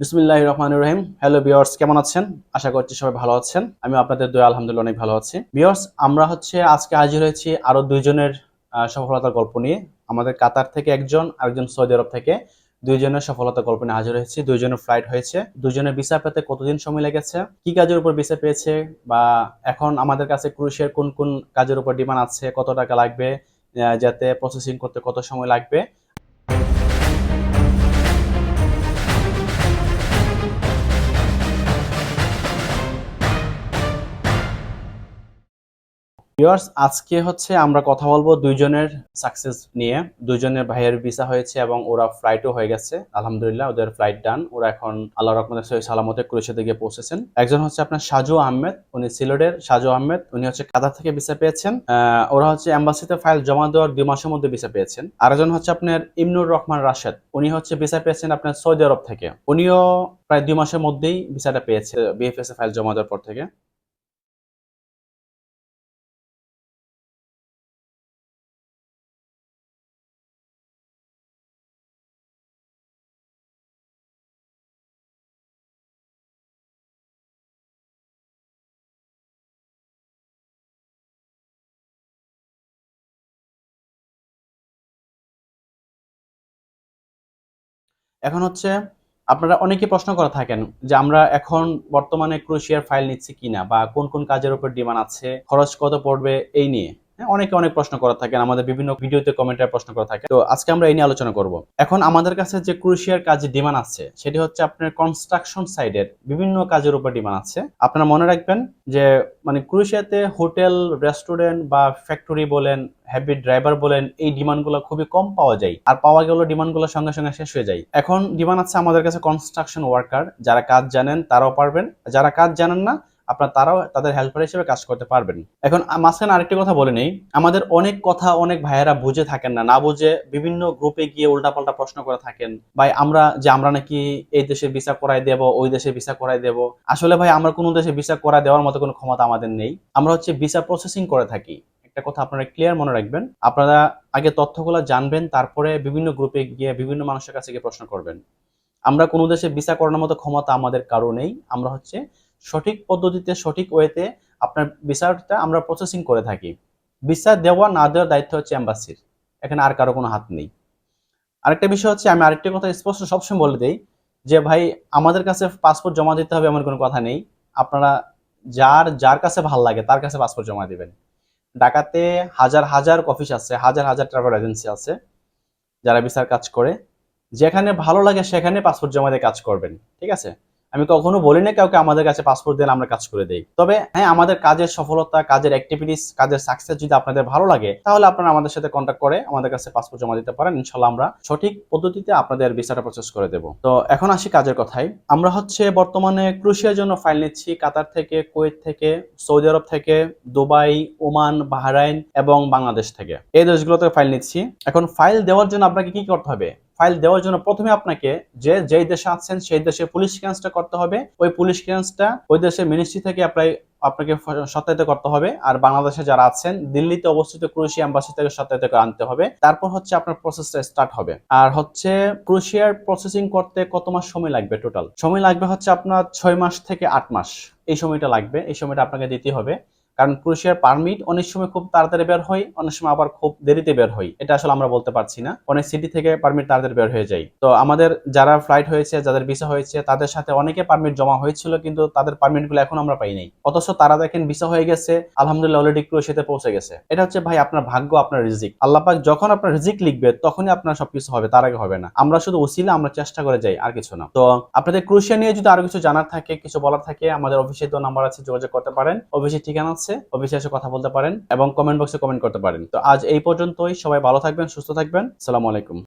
বিসমিল্লাহ রহমান রহিম। হ্যালো বিয়ার্স কেমন আছেন? আশা করছি সবাই ভালো আছেন। আমি আপনাদের দয়া, আলহামদুলিল্লাহ, অনেক ভালো আছি। বিয়ার্স আমরা হচ্ছে আজকে হাজির হয়েছি আরও দুইজনের সফলতার গল্প নিয়ে। আমাদের কাতার থেকে একজন, আরেকজন সৌদি আরব থেকে। দুইজনের সফলতা গল্প নিয়ে হাজির হয়েছি। দুইজনের ফ্লাইট হয়েছে। দুইজনের ভিসা পেতে কতদিন সময় লেগেছে? কি কাজের উপর ভিসা পেয়েছে? বা এখন আমাদের কাছে ক্রুশের কোন কোন কাজের উপর ডিমান্ড আছে? কত টাকা লাগবে? যাতে প্রসেসিং করতে কত সময় লাগবে? ভিউয়ার্স, আজকে হচ্ছে আমরা কথা বলব দুইজনের সাকসেস নিয়ে। দুইজনের ভাইয়ের ভিসা হয়েছে এবং ওরা ফ্লাইটও হয়ে গেছে। আলহামদুলিল্লাহ, ওদের ফ্লাইট ডান ওরা এখন আল্লাহ রহমতের সহি সালামতে ক্রোয়েশিয়াতে গিয়ে পৌঁছেছেন। একজন হচ্ছে আপনার সাজু আহমেদ, উনি সিলেটের সাজু আহমেদ। উনি হচ্ছে কাতার থেকে ভিসা পেয়েছেন। ওরা হচ্ছে এম্বাসিতে ফাইল জমা দেওয়ার দুই মাসের মধ্যে ভিসা পেয়েছেন। আরেকজন হচ্ছে আপনার ইমনুর রহমান রাশেদ। উনি হচ্ছে ভিসা পেয়েছেন আপনার সৌদি আরব থেকে। উনিও প্রায় দুই মাসের মধ্যেই ভিসাটা পেয়েছে বিএফএস ফাইল জমা দেওয়ার পর থেকে। এখন হচ্ছে আপনারা অনেকে প্রশ্ন করা থাকেন যে আমরা এখন বর্তমানে ক্রোশিয়ার ফাইল নিচ্ছি কিনা বা কোন কোন কাজের উপর ডিমান্ড আছে, খরচ কত পড়বে এই নিয়ে। অনেকে অনেক প্রশ্ন করা থাকেন, আমাদের বিভিন্ন ভিডিওতে কমেন্টে প্রশ্ন করা থাকে। তো আজকে আমরা এই নিয়ে আলোচনা করব। এখন আমাদের কাছে যে ক্রুশিয়ার কাজে ডিমান্ড আছে, সেটি হচ্ছে আপনার কনস্ট্রাকশন সাইডের বিভিন্ন কাজের উপর ডিমান্ড আছে। আপনারা মনে রাখবেন যে মানে ক্রুশিয়াতে হোটেল রেস্টুরেন্ট বা ফ্যাক্টরি বলেন হ্যাভি ড্রাইভার বলেন, এই ডিমান্ডগুলো খুবই কম পাওয়া যায়। আর পাওয়া গেলেও ডিমান্ডগুলো সঙ্গে সঙ্গে শেষ হয়ে যায়। এখন ডিমান্ড আছে আমাদের কাছে কনস্ট্রাকশন ওয়ার্কার যারা কাজ জানেন তারাও পারবেন, যারা কাজ জানেন না আপনার তারাও তাদের হেল্পার হিসেবে কাজ করতে পারবেন। এখন মাঝখানে আরেকটি কথা বলে নেই। আমাদের অনেক কথা অনেক ভাইয়েরা বুঝে থাকেন না না বুঝে বিভিন্ন গ্রুপে গিয়ে উল্টাপাল্টা প্রশ্ন করে থাকেন। ভাই, আমরা যে আমরা নাকি এই দেশে ভিসা করাই দেব, ওই দেশে ভিসা করাই দেব। আসলে ভাই, আমরা কোনো দেশে ভিসা করাই দেওয়ার মতো কোনো ক্ষমতা আমাদের নেই। আমরা হচ্ছে ভিসা প্রসেসিং করে থাকি। একটা কথা আপনারা ক্লিয়ার মনে রাখবেন, আপনারা আগে তথ্যগুলো জানবেন, তারপরে বিভিন্ন গ্রুপে গিয়ে বিভিন্ন মানুষের কাছে গিয়ে প্রশ্ন করবেন। আমরা কোনো দেশে ভিসা করানোর মতো ক্ষমতা আমাদের কারও নেই। আমরা হচ্ছে সঠিক পদ্ধতিতে, সঠিক ওয়েতে আপনার বিচারটা আমরা প্রসেসিং করে থাকি। বিচার দেওয়া না দেওয়ার দায়িত্ব হচ্ছে অ্যাম্বাসির এখানে আর কারও কোনো হাত নেই। আরেকটা বিষয় হচ্ছে, আমি আরেকটা কথা স্পষ্ট সবসময় বলে দিই যে, ভাই, আমাদের কাছে পাসপোর্ট জমা দিতে হবে এমন কোনো কথা নেই। আপনারা যার যার কাছে ভালো লাগে, তার কাছে পাসপোর্ট জমা দিবেন। ঢাকাতে হাজার হাজার অফিস আছে, হাজার হাজার ট্রাভেল এজেন্সি আছে যারা বিচার কাজ করে। যেখানে ভালো লাগে সেখানে পাসপোর্ট জমা দিয়ে কাজ করবেন, ঠিক আছে? আমি কখনো বলি না কাউকে আমাদের কাছে পাসপোর্ট দিলে আমরা কাজ করে দেই। তবে হ্যাঁ আমাদের কাজের সফলতা, কাজের অ্যাক্টিভিটিস কাজের সাকসেস যদি আপনাদের ভালো লাগে, তাহলে আপনারা আমাদের সাথে কন্ট্যাক্ট করে আমাদের কাছে পাসপোর্ট জমা দিতে পারেন। ইনশাল্লাহ আমরা সঠিক পদ্ধতিতে আপনাদের ভিসাটা প্রসেস করে দেব। তো এখন আসি কাজের কথাই আমরা হচ্ছে বর্তমানে ক্রুশিয়ার জন্য ফাইল নিচ্ছি কাতার থেকে, কুয়েত থেকে, সৌদি আরব থেকে, দুবাই, ওমান, বাহরাইন এবং বাংলাদেশ থেকে। এই দেশগুলোতে ফাইল নিচ্ছি। এখন ফাইল দেওয়ার জন্য আপনাকে কি করতে হবে? ফাইল দেওয়ার জন্য প্রথমে আপনাকে যে, যেই দেশে আছেন, সেই দেশে পুলিশ ক্লিয়ারেন্সটা করতে হবে। ওই পুলিশ ক্লিয়ারেন্সটা ওই দেশের মিনিস্ট্রি থেকে অ্যাপ্লাই আপনাকে সত্যায়িত করতে হবে। আর বাংলাদেশে যারা আছেন, দিল্লিতে অবস্থিত ক্রোয়েশিয়া এম্বাসি থেকে সত্যায়িত করে আনতে হবে। তারপর হচ্ছে আপনার প্রসেসটা স্টার্ট হবে। আর হচ্ছে ক্রোয়েশিয়ার প্রসেসিং করতে কত মাস সময় লাগবে টোটাল সময় লাগবে হচ্ছে আপনার ছয় মাস থেকে আট মাস। এই সময়টা লাগবে। এই সময়টা আপনাকে দিতে হবে। কারণ ক্রোয়েশিয়ার পারমিট অনেক সময় খুব তাড়াতাড়ি বের হয়, অনেক সময় আবার খুব দেরিতে বের হয়। এটা আসলে আমরা বলতে পারছি না। অনেক সিটি থেকে পারমিট তাড়াতাড়ি বের হয়ে যায়। তো আমাদের যারা ফ্লাইট হয়েছে, যাদের ভিসা হয়েছে, তাদের সাথে অনেকে পারমিট জমা হয়েছিল, কিন্তু তাদের পারমিটগুলো এখন আমরা পাই নাই। অথচ তারা দেখেন ভিসা হয়ে গেছে, আলহামদুলিল্লাহ অলরেডি ক্রোয়েশিয়াতে পৌঁছে গেছে। এটা হচ্ছে ভাই আপনার ভাগ্য, আপনার রিজিক। আল্লাহ পাক যখন আপনার রিজিক লিখবে, তখনই আপনার সবকিছু হবে, তার আগে হবে না। আমরা শুধু উসিলা আমরা চেষ্টা করে যাই, আর কিছু না। তো আপনাদের ক্রোয়েশিয়া নিয়ে যদি আরও কিছু জানার থাকে, কিছু বলার থাকে, আমাদের অফিসে তো নাম্বার আছে, যোগাযোগ করতে পারেন। অফিসের ঠিকানা আছে অফিসে কথা বলতে পারেন এবং কমেন্ট বক্সে কমেন্ট করতে পারেন। তো আজ এই পর্যন্তই, সবাই ভালো থাকবেন, সুস্থ থাকবেন, সালামু আলাইকুম।